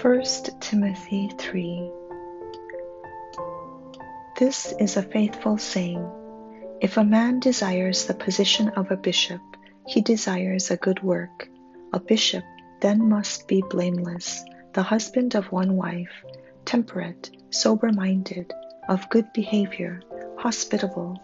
1 Timothy 3 This is a faithful saying. If a man desires the position of a bishop, he desires a good work. A bishop then must be blameless, the husband of one wife, temperate, sober minded, of good behavior, hospitable,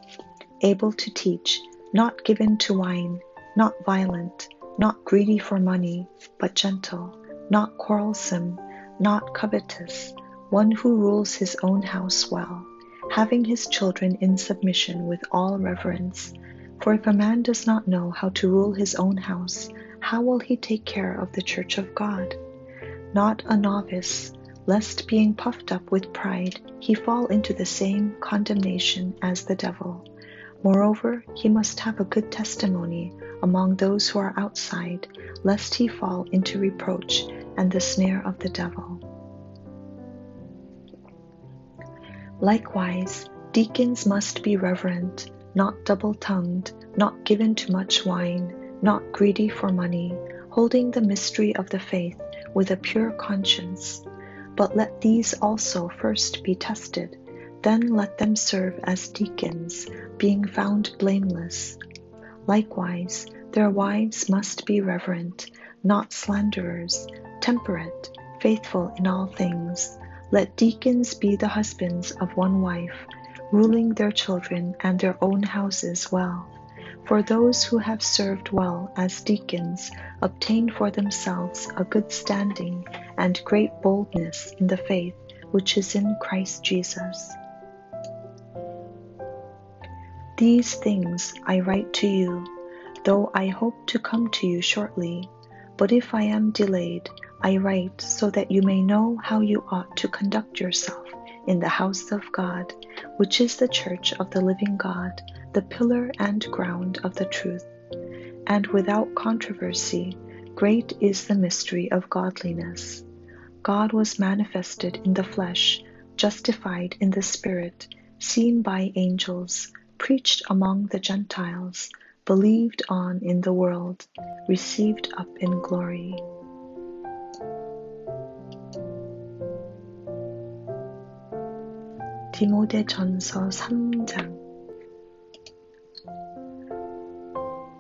able to teach, not given to wine, not violent, not greedy for money, but gentle, not quarrelsome, not covetous, one who rules his own house well, having his children in submission with all reverence. For if a man does not know how to rule his own house, how will he take care of the church of God? Not a novice, lest being puffed up with pride, he fall into the same condemnation as the devil. Moreover, he must have a good testimony among those who are outside, lest he fall into reproach and the snare of the devil. Likewise, deacons must be reverent, not double tongued, not given to much wine, not greedy for money, holding the mystery of the faith with a pure conscience. But let these also first be tested, then let them serve as deacons, being found blameless. Likewise, their wives must be reverent, not slanderers, temperate, faithful in all things. Let deacons be the husbands of one wife, ruling their children and their own houses well. For those who have served well as deacons obtain for themselves a good standing and great boldness in the faith which is in Christ Jesus. These things I write to you, though I hope to come to you shortly. But if I am delayed, I write so that you may know how you ought to conduct yourself in the house of God, which is the church of the living God, the pillar and ground of the truth. And without controversy, great is the mystery of godliness. God was manifested in the flesh, justified in the spirit, seen by angels preached among the Gentiles, believed on in the world, received up in glory. 디모데 전서 3장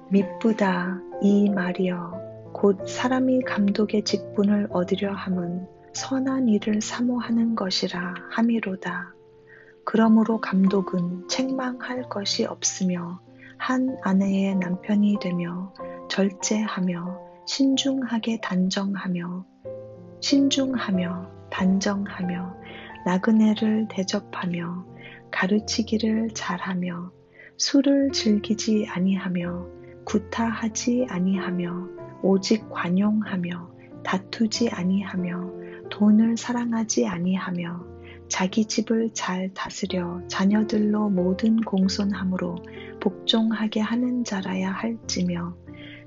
미쁘다 이 말이여 곧 사람이 감독의 직분을 얻으려 함은 선한 일을 사모하는 것이라 함이로다. 그러므로 감독은 책망할 것이 없으며 한 아내의 남편이 되며 절제하며 신중하게 단정하며 신중하며 단정하며 나그네를 대접하며 가르치기를 잘하며 술을 즐기지 아니하며 구타하지 아니하며 오직 관용하며 다투지 아니하며 돈을 사랑하지 아니하며 자기 집을 잘 다스려 자녀들로 모든 공손함으로 복종하게 하는 자라야 할지며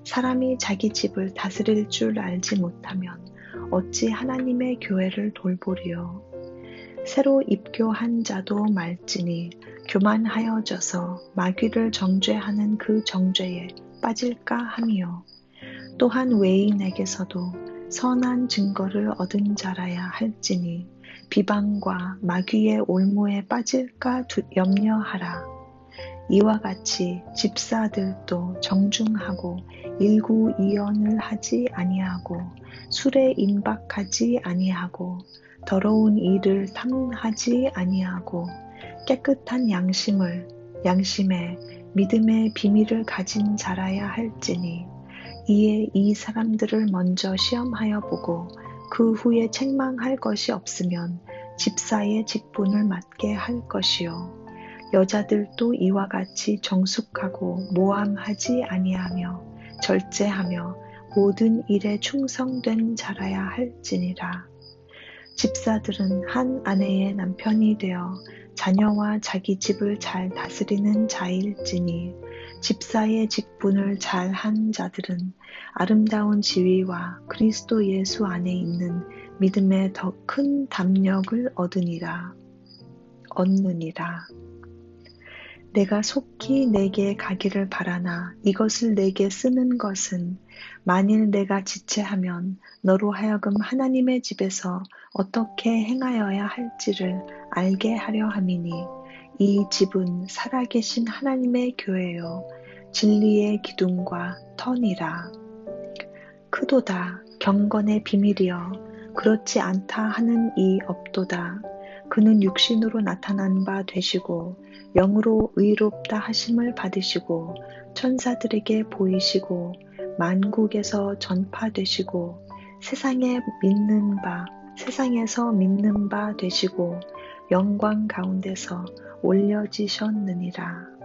사람이 자기 집을 다스릴 줄 알지 못하면 어찌 하나님의 교회를 돌보리요. 새로 입교한 자도 말지니 교만하여 져서 마귀를 정죄하는 그 정죄에 빠질까 함이요. 또한 외인에게서도 선한 증거를 얻은 자라야 할지니 비방과 마귀의 올무에 빠질까 염려하라. 이와 같이 집사들도 정중하고 일구이연을 하지 아니하고 술에 임박하지 아니하고 더러운 일을 탐하지 아니하고 깨끗한 양심을 양심에 믿음의 비밀을 가진 자라야 할지니 이에 이 사람들을 먼저 시험하여 보고 그 후에 책망할 것이 없으면 집사의 직분을 맡게 할 것이요. 여자들도 이와 같이 정숙하고 모함하지 아니하며 절제하며 모든 일에 충성된 자라야 할지니라. 집사들은 한 아내의 남편이 되어 자녀와 자기 집을 잘 다스리는 자일지니 집사의 직분을 잘 한 자들은 아름다운 지위와 그리스도 예수 안에 있는 믿음의 더 큰 담력을 얻으니라, 얻느니라. 내가 속히 내게 가기를 바라나 이것을 내게 쓰는 것은 만일 내가 지체하면 너로 하여금 하나님의 집에서 어떻게 행하여야 할지를 알게 하려 함이니 이 집은 살아계신 하나님의 교회요 진리의 기둥과 터니라. 크도다 경건의 비밀이여 그렇지 않다 하는 이 없도다 그는 육신으로 나타난 바 되시고 영으로 의롭다 하심을 받으시고 천사들에게 보이시고 만국에서 전파되시고 세상에 믿는 바 세상에서 믿는 바 되시고 영광 가운데서 올려지셨느니라.